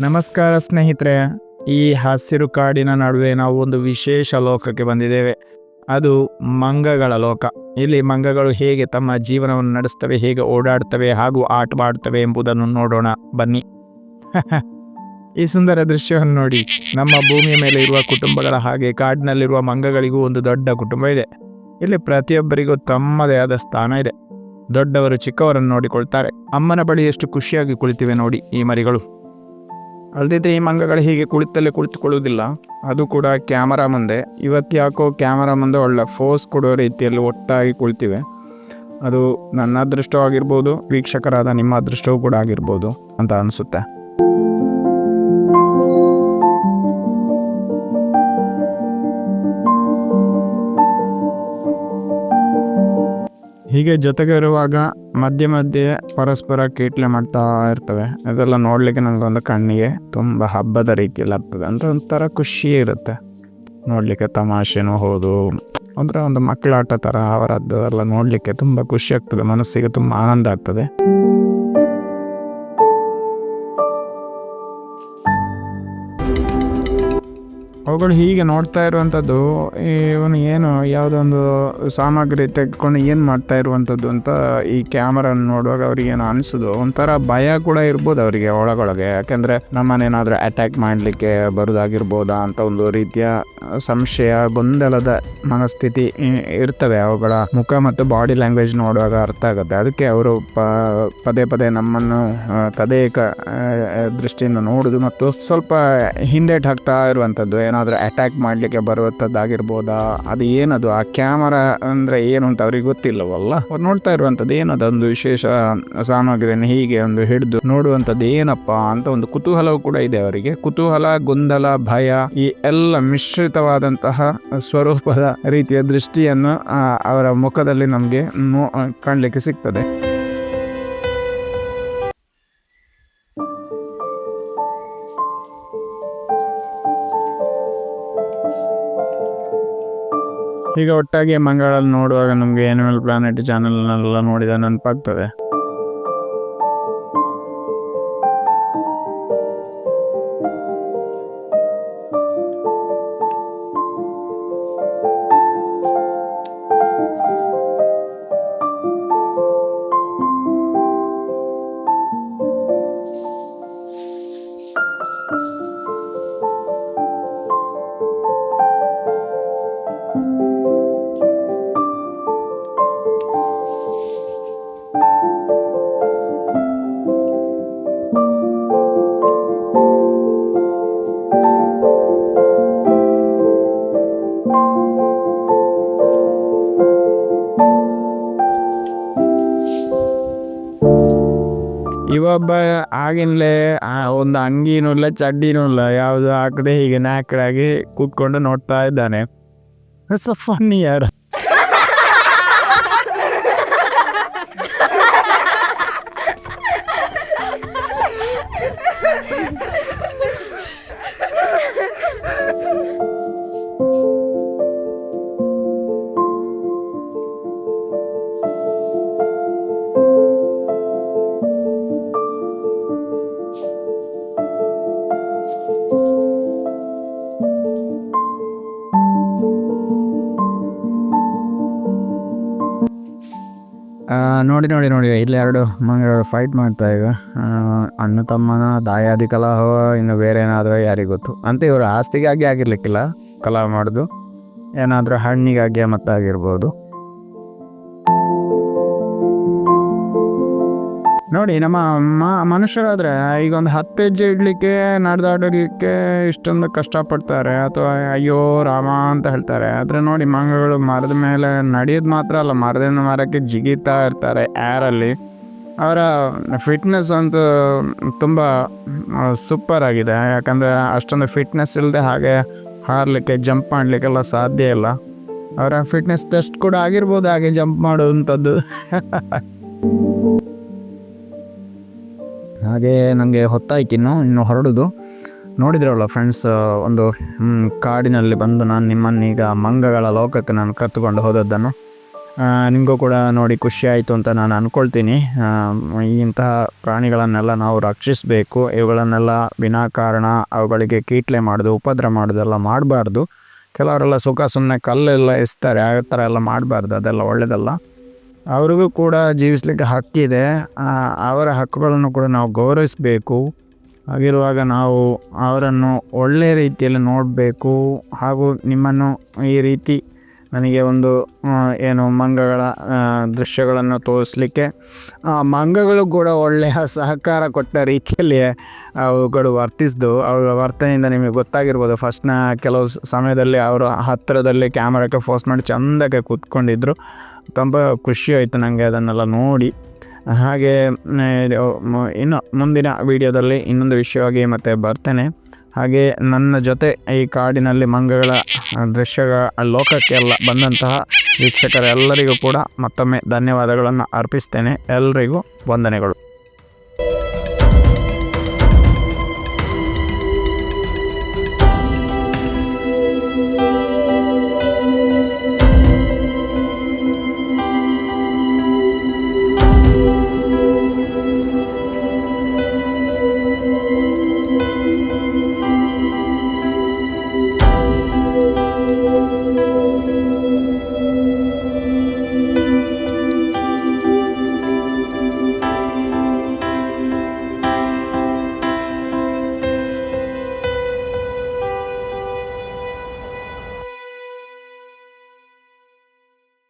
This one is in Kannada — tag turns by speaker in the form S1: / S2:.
S1: ನಮಸ್ಕಾರ ಸ್ನೇಹಿತರೆ. ಈ ಹಸಿರು ಕಾಡಿನ ನಡುವೆ ನಾವು ಒಂದು ವಿಶೇಷ ಲೋಕಕ್ಕೆ ಬಂದಿದ್ದೇವೆ. ಅದು ಮಂಗಗಳ ಲೋಕ. ಇಲ್ಲಿ ಮಂಗಗಳು ಹೇಗೆ ತಮ್ಮ ಜೀವನವನ್ನು ನಡೆಸ್ತವೆ, ಹೇಗೆ ಓಡಾಡ್ತವೆ ಹಾಗೂ ಆಟವಾಡ್ತವೆ ಎಂಬುದನ್ನು ನೋಡೋಣ. ಬನ್ನಿ. ಈ ಸುಂದರ ದೃಶ್ಯವನ್ನು ನೋಡಿ. ನಮ್ಮ ಭೂಮಿಯ ಮೇಲೆ ಇರುವ ಕುಟುಂಬಗಳ ಹಾಗೆ ಕಾಡಿನಲ್ಲಿರುವ ಮಂಗಗಳಿಗೂ ಒಂದು ದೊಡ್ಡ ಕುಟುಂಬ ಇದೆ. ಇಲ್ಲಿ ಪ್ರತಿಯೊಬ್ಬರಿಗೂ ತಮ್ಮದೇ ಆದ ಸ್ಥಾನ ಇದೆ. ದೊಡ್ಡವರು ಚಿಕ್ಕವರನ್ನು ನೋಡಿಕೊಳ್ತಾರೆ. ಅಮ್ಮನ ಬಳಿ ಎಷ್ಟು ಖುಷಿಯಾಗಿ ಕುಳಿತಿವೆ ನೋಡಿ ಈ ಮರಿಗಳು. ಅಲ್ದಿದ್ರೆ ಈ ಮಂಗಗಳು ಹೀಗೆ ಕುಳಿತಲ್ಲೇ ಕುಳಿತುಕೊಳ್ಳುವುದಿಲ್ಲ. ಅದು ಕೂಡ ಕ್ಯಾಮರಾ ಮುಂದೆ. ಇವತ್ತು ಯಾಕೋ ಕ್ಯಾಮರಾ ಮುಂದೆ ಒಳ್ಳೆ ಫೋಸ್ ಕೊಡೋ ರೀತಿಯಲ್ಲಿ ಒಟ್ಟಾಗಿ ಕುಳಿತಿವೆ. ಅದು ನನ್ನ ಅದೃಷ್ಟವಾಗಿರ್ಬೋದು, ವೀಕ್ಷಕರಾದ ನಿಮ್ಮ ಅದೃಷ್ಟವೂ ಕೂಡ ಆಗಿರ್ಬೋದು ಅಂತ ಅನಿಸುತ್ತೆ. ಹೀಗೆ ಜೊತೆಗಿರುವಾಗ ಮಧ್ಯೆ ಮಧ್ಯೆ ಪರಸ್ಪರ ಕೀಟ್ಲೆ ಮಾಡ್ತಾ ಇರ್ತವೆ. ಅದೆಲ್ಲ ನೋಡಲಿಕ್ಕೆ ನನಗೊಂದು ಕಣ್ಣಿಗೆ ತುಂಬ ಹಬ್ಬದ ರೀತಿಯಲ್ಲಿ ಆಗ್ತದೆ ಅಂದರೆ ಒಂಥರ ಖುಷಿ ಇರುತ್ತೆ. ನೋಡಲಿಕ್ಕೆ ತಮಾಷೆನೂ ಹೌದು. ಅಂದರೆ ಒಂದು ಮಕ್ಕಳಾಟ ಥರ ಅವರದ್ದು ಎಲ್ಲ ನೋಡಲಿಕ್ಕೆ ತುಂಬ ಖುಷಿ ಆಗ್ತದೆ. ಮನಸ್ಸಿಗೆ ತುಂಬ ಆನಂದ ಆಗ್ತದೆ. ಅವುಗಳು ಹೀಗೆ ನೋಡ್ತಾ ಇರುವಂಥದ್ದು, ಇವನು ಏನು ಯಾವುದೊಂದು ಸಾಮಗ್ರಿ ತೆಗೆದುಕೊಂಡು ಏನು ಮಾಡ್ತಾ ಇರುವಂಥದ್ದು ಅಂತ ಈ ಕ್ಯಾಮರಾ ನೋಡುವಾಗ ಅವ್ರಿಗೆ ಏನು ಅನಿಸೋದು? ಒಂಥರ ಭಯ ಕೂಡ ಇರ್ಬೋದು ಅವರಿಗೆ ಒಳಗೊಳಗೆ. ಯಾಕೆಂದರೆ ನಮ್ಮನ್ನೇನಾದರೂ ಅಟ್ಯಾಕ್ ಮಾಡಲಿಕ್ಕೆ ಬರೋದಾಗಿರ್ಬೋದಾ ಅಂತ ಒಂದು ರೀತಿಯ ಸಂಶಯ, ಗೊಂದಲದ ಮನಸ್ಥಿತಿ ಇರ್ತವೆ. ಅವುಗಳ ಮುಖ ಮತ್ತು ಬಾಡಿ ಲ್ಯಾಂಗ್ವೇಜ್ ನೋಡುವಾಗ ಅರ್ಥ ಆಗುತ್ತೆ. ಅದಕ್ಕೆ ಅವರು ಪ, ಪದೇ ಪದೇ ನಮ್ಮನ್ನು ತದೇಕ ದೃಷ್ಟಿಯಿಂದ ನೋಡೋದು ಮತ್ತು ಸ್ವಲ್ಪ ಹಿಂದೇಟ್ ಹಾಕ್ತಾ ಇರುವಂಥದ್ದು. ಏನಾದರೂ ಅಟ್ಯಾಕ್ ಮಾಡಲಿಕ್ಕೆ ಬರುವಂಥದ್ದಾಗಿರ್ಬೋದಾ ಅದು ಏನದು? ಆ ಕ್ಯಾಮರಾ ಅಂದರೆ ಏನು ಅಂತ ಅವ್ರಿಗೆ ಗೊತ್ತಿಲ್ಲವಲ್ಲ? ಅವ್ರು ನೋಡ್ತಾ ಇರುವಂಥದ್ದು ಏನದು? ಒಂದು ವಿಶೇಷ ಸಾಮಗ್ರಿಯನ್ನು ಹೀಗೆ ಒಂದು ಹಿಡಿದು ನೋಡುವಂಥದ್ದು ಏನಪ್ಪ ಅಂತ ಒಂದು ಕುತೂಹಲವು ಕೂಡ ಇದೆ ಅವರಿಗೆ. ಕುತೂಹಲ, ಗೊಂದಲ, ಭಯ ಈ ಎಲ್ಲ ಮಿಶ್ರಿತವಾದಂತಹ ಸ್ವರೂಪದ ರೀತಿಯ ದೃಷ್ಟಿಯನ್ನು ಅವರ ಮುಖದಲ್ಲಿ ನಮಗೆ ನೋ, ಕಾಣಲಿಕ್ಕೆ ಸಿಗ್ತದೆ. ಈಗ ಒಟ್ಟಾಗಿ ಮಂಗಳಲ್ಲಿ ನೋಡುವಾಗ ನಮಗೆ ಆನಿಮಲ್ ಪ್ಲಾನೆಟ್ ಚಾನೆಲ್ನೆಲ್ಲ ನೋಡಿದ ನೆನಪಾಗ್ತದೆ. ಇವೊಬ್ಬ ಆಗಿನ್ಲೇ ಒಂದು ಅಂಗಿನೂ ಇಲ್ಲ ಚಡ್ಡಿನೂ ಇಲ್ಲ ಯಾವುದು ಹಾಕದೆ ಹೀಗೆ ನ್ಯಾಕಡಾಗಿ ಕೂತ್ಕೊಂಡು ನೋಡ್ತಾ ಇದ್ದಾನೆ. ಸೊ ಫನ್ನಿ ಯಾರು. ನೋಡಿ ನೋಡಿ ನೋಡಿ. ಇಲ್ಲಿ ಎರಡು ಮಂಗಗಳು ಫೈಟ್ ಮಾಡ್ತಾ ಈಗ ಅಣ್ಣ ತಮ್ಮನ, ದಾಯಾದಿ ಕಲಹ ಇನ್ನು ಬೇರೆ ಏನಾದರೂ ಯಾರಿಗೆ ಗೊತ್ತು. ಅಂತ ಇವರು ಆಸ್ತಿಗಾಗಿ ಆಗಿರ್ಲಿಕ್ಕಿಲ್ಲ. ಕಲಹ ಮಾಡೋದು. ಏನಾದರೂ ಹಣ್ಣಿಗಾಗಿ ಮತ್ತಾಗಿರ್ಬೋದು. ನೋಡಿ, ನಮ್ಮ ಮನುಷ್ಯರಾದರೆ ಈಗ ಒಂದು ಹತ್ತು ಹೆಜ್ಜೆ ಇಡಲಿಕ್ಕೆ, ನಡೆದಾಡಲಿಕ್ಕೆ ಇಷ್ಟೊಂದು ಕಷ್ಟಪಡ್ತಾರೆ. ಅಥವಾ ಅಯ್ಯೋ, ರಾಮ ಅಂತ ಹೇಳ್ತಾರೆ. ಆದರೆ ನೋಡಿ, ಮಂಗಗಳು ಮರದ ಮೇಲೆ ನಡೆಯೋದು ಮಾತ್ರ ಅಲ್ಲ, ಮರದಿಂದ ಮರಕ್ಕೆ ಜಿಗಿತಾ ಇರ್ತಾರೆ ಏರಲ್ಲಿ ಅವರ ಫಿಟ್ನೆಸ್ ಅಂತೂ ತುಂಬ ಸೂಪರ್ ಆಗಿದೆ. ಯಾಕಂದರೆ ಅಷ್ಟೊಂದು ಫಿಟ್ನೆಸ್ ಇಲ್ಲದೆ ಹಾಗೆ ಹಾರಲಿಕ್ಕೆ ಜಂಪ್ ಮಾಡಲಿಕ್ಕೆಲ್ಲ ಸಾಧ್ಯ ಇಲ್ಲ. ಅವರ ಫಿಟ್ನೆಸ್ ಟೆಸ್ಟ್ ಕೂಡ ಆಗಿರ್ಬೋದು, ಹಾಗೆ ಜಂಪ್ ಮಾಡುವಂಥದ್ದು. ಹಾಗೆ ನನಗೆ ಹೊತ್ತಾಯ್ತು ಇನ್ನು ಹೊರಡೋದು. ನೋಡಿದ್ರಲ್ಲ ಫ್ರೆಂಡ್ಸ್ ಒಂದು ಕಾಡಿನಲ್ಲಿ ಬಂದು ನಾನು ನಿಮ್ಮನ್ನೀಗ ಮಂಗಗಳ ಲೋಕಕ್ಕೆ ನಾನು ಕತ್ತುಕೊಂಡು ಹೋದದ್ದನ್ನು ನಿಮಗೂ ಕೂಡ ನೋಡಿ ಖುಷಿ ಆಯಿತು ಅಂತ ನಾನು ಅಂದ್ಕೊಳ್ತೀನಿ ಇಂತಹ ಪ್ರಾಣಿಗಳನ್ನೆಲ್ಲ ನಾವು ರಕ್ಷಿಸಬೇಕು. ಇವುಗಳನ್ನೆಲ್ಲ ವಿನಾಕಾರಣ ಅವುಗಳಿಗೆ ಕೀಟ್ಲೆ ಮಾಡೋದು, ಉಪದ್ರ ಮಾಡೋದೆಲ್ಲ ಮಾಡಬಾರ್ದು. ಕೆಲವರೆಲ್ಲ ಸುಖ ಸುಮ್ಮನೆ ಕಲ್ಲೆಲ್ಲ ಎಸ್ತಾರೆ, ಆ ಥರ ಎಲ್ಲ ಮಾಡಬಾರ್ದು, ಅದೆಲ್ಲ ಒಳ್ಳೆಯದಲ್ಲ ಅವ್ರಿಗೂ ಕೂಡ ಜೀವಿಸಲಿಕ್ಕೆ ಹಕ್ಕಿದೆ ಅವರ ಹಕ್ಕುಗಳನ್ನು ಕೂಡ ನಾವು ಗೌರವಿಸಬೇಕು. ಹಾಗಿರುವಾಗ ನಾವು ಅವರನ್ನು ಒಳ್ಳೆಯ ರೀತಿಯಲ್ಲಿ ನೋಡಬೇಕು. ಹಾಗೂ ನಿಮ್ಮನ್ನು ಈ ರೀತಿ ನನಗೆ ಒಂದು ಏನು ಮಂಗಗಳ ದೃಶ್ಯಗಳನ್ನು ತೋರಿಸಲಿಕ್ಕೆ, ಆ, ಮಂಗಗಳು ಕೂಡ ಒಳ್ಳೆಯ ಸಹಕಾರ ಕೊಟ್ಟ ರೀತಿಯಲ್ಲಿ ಅವುಗಳು ವರ್ತಿಸಿದ್ದು ಅವುಗಳ ವರ್ತನೆಯಿಂದ ನಿಮಗೆ ಗೊತ್ತಾಗಿರ್ಬೋದು. ಫಸ್ಟ್ನ ಕೆಲವು ಸಮಯದಲ್ಲಿ ಅವರು ಹತ್ತಿರದಲ್ಲಿ ಕ್ಯಾಮ್ರಾಕ್ಕೆ ಫೋಸ್ ಮಾಡಿ ಚೆಂದಕ್ಕೆ ಕೂತ್ಕೊಂಡಿದ್ರು. ತುಂಬ ಖುಷಿ ಆಯಿತು ನನಗೆ ಅದನ್ನೆಲ್ಲ ನೋಡಿ. ಹಾಗೆ ಇನ್ನು ಮುಂದಿನ ವಿಡಿಯೋದಲ್ಲಿ ಇನ್ನೊಂದು ವಿಷಯವಾಗಿ ಮತ್ತೆ ಬರ್ತೇನೆ. ಹಾಗೆ, ನನ್ನ ಜೊತೆ ಈ ಕಾಡಿನಲ್ಲಿ ಮಂಗಗಳ ದೃಶ್ಯಗಳ ದೃಶ್ಯಗಳ ಲೋಕಕ್ಕೆಲ್ಲ ಬಂದಂತಹ ವೀಕ್ಷಕರೆಲ್ಲರಿಗೂ ಕೂಡ ಮತ್ತೊಮ್ಮೆ ಧನ್ಯವಾದಗಳನ್ನು ಅರ್ಪಿಸ್ತೇನೆ. ಎಲ್ಲರಿಗೂ ವಂದನೆಗಳು.